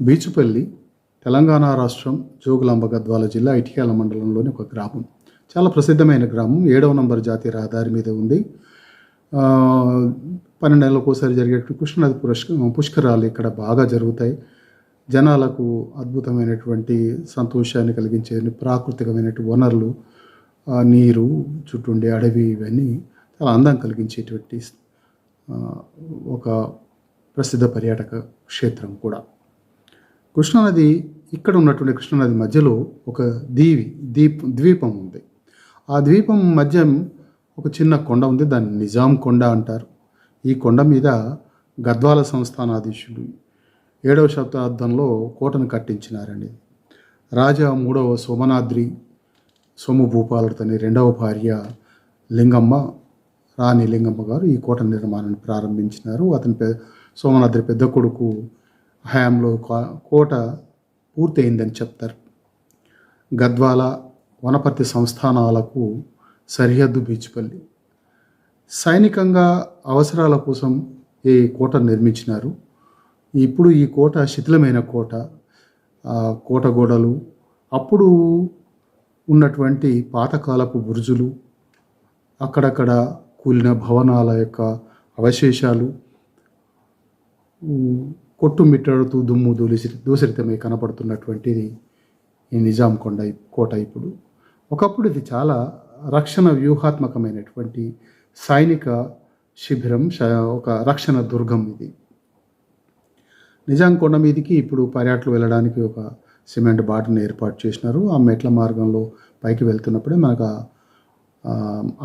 బీచుపల్లి తెలంగాణ రాష్ట్రం జోగులాంబ గద్వాల జిల్లా ఇటికాల మండలంలోని ఒక గ్రామం. చాలా ప్రసిద్ధమైన గ్రామం. ఏడవ నంబర్ జాతీయ రహదారి మీద ఉంది. పన్నెండు నెలలకు ఒకసారి జరిగేటువంటి కృష్ణనది పురస్క పుష్కరాలు ఇక్కడ బాగా జరుగుతాయి. జనాలకు అద్భుతమైనటువంటి సంతోషాన్ని కలిగించే ప్రాకృతికమైనటువంటి వనరులు నీరు చుట్టుండే అడవి ఇవన్నీ చాలా అందం కలిగించేటువంటి ఒక ప్రసిద్ధ పర్యాటక క్షేత్రం కూడా. కృష్ణానది ఇక్కడ ఉన్నటువంటి కృష్ణానది మధ్యలో ఒక దీవి దీప్ ద్వీపం ఉంది. ఆ ద్వీపం మధ్య ఒక చిన్న కొండ ఉంది దాన్ని నిజాం కొండ అంటారు. ఈ కొండ మీద గద్వాల సంస్థానాధీశులు ఏడవ శతాబ్దంలో కోటను కట్టించినారండి రాజా మూడవ సోమనాద్రి సోము భూపాలుడితోని రెండవ భార్య లింగమ్మ రాణి లింగమ్మ గారు ఈ కోట నిర్మాణాన్ని ప్రారంభించినారు. అతని పె సోమనాద్రి పెద్ద కొడుకు హయాంలో కోట పూర్తయిందని చెప్తారు. గద్వాల వనపర్తి సంస్థానాలకు సరిహద్దు బీచ్పల్లి. సైనికంగా అవసరాల కోసం ఈ కోట నిర్మించినారు? ఇప్పుడు ఈ కోట శిథిలమైన కోట కోట గోడలు అప్పుడు ఉన్నటువంటి పాతకాలపు బురుజులు అక్కడక్కడ కూలిన భవనాల యొక్క అవశేషాలు కొట్టుమిట్టాడుతూ దుమ్ము దూలిసి దూసరితమై కనపడుతున్నటువంటిది ఈ నిజాం కొండ కోట ఇప్పుడు. ఒకప్పుడు ఇది చాలా రక్షణ వ్యూహాత్మకమైనటువంటి సైనిక శిబిరం ఒక రక్షణ దుర్గం ఇది. నిజాం కొండ మీదకి ఇప్పుడు పర్యాటకులు వెళ్ళడానికి ఒక సిమెంట్ బాటను ఏర్పాటు చేసినారు. ఆ మెట్ల మార్గంలో పైకి వెళ్తున్నప్పుడే మనకు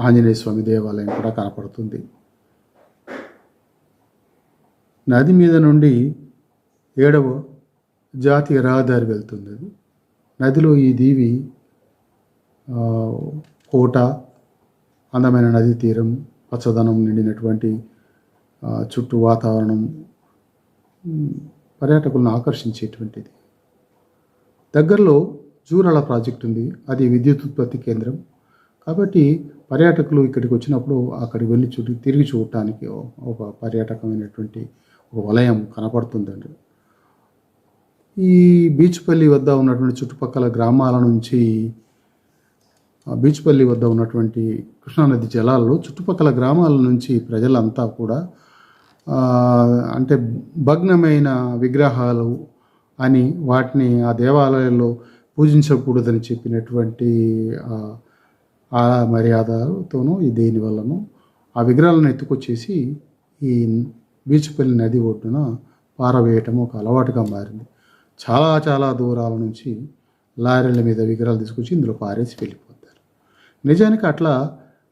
ఆంజనేయ స్వామి దేవాలయం కూడా కనపడుతుంది. నది మీద నుండి ఏడవ జాతీయ రహదారి వెళ్తుంది అది. నదిలో ఈ దీవి కోట అందమైన నదీ తీరం పచ్చదనం నిండినటువంటి చుట్టూ వాతావరణం పర్యాటకులను ఆకర్షించేటువంటిది. దగ్గరలో జూరాల ప్రాజెక్ట్ ఉంది. అది విద్యుత్ ఉత్పత్తి కేంద్రం. కాబట్టి పర్యాటకులు ఇక్కడికి వచ్చినప్పుడు అక్కడికి వెళ్ళి చుట్టూ తిరిగి చూడటానికి ఒక పర్యాటకమైనటువంటి ఒక వలయం కనపడుతుందండి. ఈ బీచ్పల్లి వద్ద ఉన్నటువంటి చుట్టుపక్కల గ్రామాల నుంచి బీచ్పల్లి వద్ద ఉన్నటువంటి కృష్ణానది జలాల్లో చుట్టుపక్కల గ్రామాల నుంచి ప్రజలంతా కూడా అంటే భగ్నమైన విగ్రహాలు అని వాటిని ఆ దేవాలయాల్లో పూజించకూడదని చెప్పినటువంటి ఆ, మర్యాదతోనూ ఈ దేని ఆ విగ్రహాలను ఎత్తుకొచ్చేసి ఈ బీచ్పల్లి నది ఒడ్డున పారవేయటం ఒక అలవాటుగా మారింది. చాలా చాలా దూరాల నుంచి లారీల మీద విగ్రహాలు తీసుకొచ్చి ఇందులో పారేసి వెళ్ళిపోతారు. నిజానికి అట్లా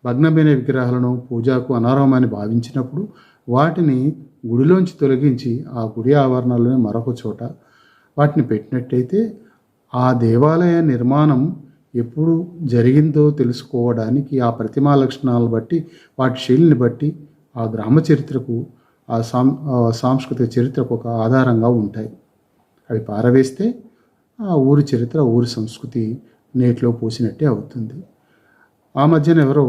భగ్నమైన విగ్రహాలను పూజకు అనారోమని భావించినప్పుడు వాటిని గుడిలోంచి తొలగించి ఆ గుడి ఆవరణలోనే మరొక చోట వాటిని పెట్టినట్టయితే ఆ దేవాలయ నిర్మాణం ఎప్పుడు జరిగిందో తెలుసుకోవడానికి ఆ ప్రతిమా లక్షణాలను బట్టి వాటి శైలిని బట్టి ఆ గ్రామ చరిత్రకు ఆ సాం సాంస్కృతిక చరిత్రకు ఒక ఆధారంగా ఉంటాయి. అవి పారవేస్తే ఆ ఊరి చరిత్ర ఊరి సంస్కృతి నేటిలో పోసినట్టే అవుతుంది. ఆ మధ్యన ఎవరో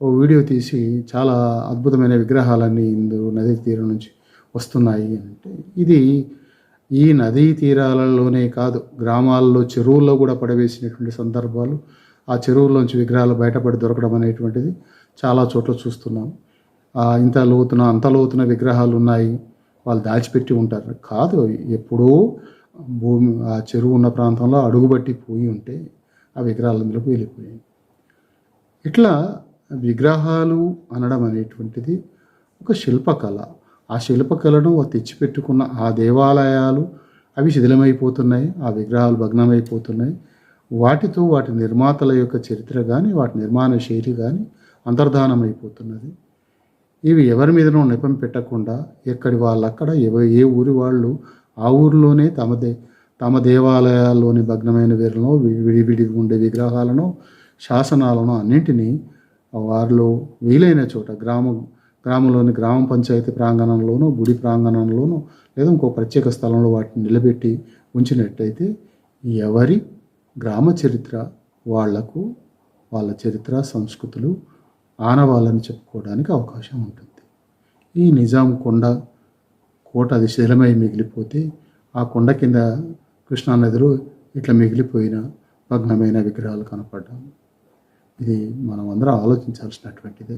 ఓ వీడియో తీసి చాలా అద్భుతమైన విగ్రహాలన్నీ ఇందు నదీ తీరం నుంచి వస్తున్నాయి అంటే ఇది ఈ నదీ తీరాలలోనే కాదు గ్రామాల్లో చెరువుల్లో కూడా పడవేసినటువంటి సందర్భాలు ఆ చెరువుల్లోంచి విగ్రహాలు బయటపడి దొరకడం అనేటువంటిది చాలా చోట్ల చూస్తున్నాం. ఇంత లోతున అంత లోతున విగ్రహాలు ఉన్నాయి వాళ్ళు దాచిపెట్టి ఉంటారు. కాదు ఎప్పుడూ భూమి ఆ చెరువు ఉన్న ప్రాంతంలో అడుగుబట్టి పోయి ఉంటే ఆ విగ్రహాలు అందులోకి వెళ్ళిపోయాయి ఇట్లా విగ్రహాలు అనడం అనేటువంటిది ఒక శిల్పకళ. ఆ శిల్పకళను తెచ్చిపెట్టుకున్న ఆ దేవాలయాలు అవి శిథిలమైపోతున్నాయి ఆ విగ్రహాలు భగ్నమైపోతున్నాయి. వాటితో వాటి నిర్మాతల యొక్క చరిత్ర కానీ వాటి నిర్మాణ శైలి కానీ అంతర్ధానమైపోతున్నది. ఇవి ఎవరి మీదనో నిపం పెట్టకుండా ఎక్కడి వాళ్ళక్కడ ఎవ ఏ ఊరి వాళ్ళు ఆ ఊరిలోనే తమ దే తమ దేవాలయాల్లోని భగ్నమైన వీరులను విడివిడి ఉండే విగ్రహాలను శాసనాలను అన్నింటినీ వారిలో వీలైన చోట గ్రామం గ్రామంలోని గ్రామ పంచాయతీ ప్రాంగణంలోనూ గుడి ప్రాంగణంలోనూ లేదా ఇంకో ప్రత్యేక స్థలంలో వాటిని నిలబెట్టి ఉంచినట్టయితే ఎవరి గ్రామ చరిత్ర వాళ్ళకు వాళ్ళ చరిత్ర సంస్కృతులు ఆనవాళ్ళని చెప్పుకోవడానికి అవకాశం ఉంటుంది. ఈ నిజాం కొండ కోట అది శిథిలమై మిగిలిపోతే ఆ కొండ కింద కృష్ణానదిలో ఇట్లా మిగిలిపోయిన భగ్నమైన విగ్రహాలు కనపడ్డాము ఇది మనం అందరం ఆలోచించాల్సినటువంటిదే.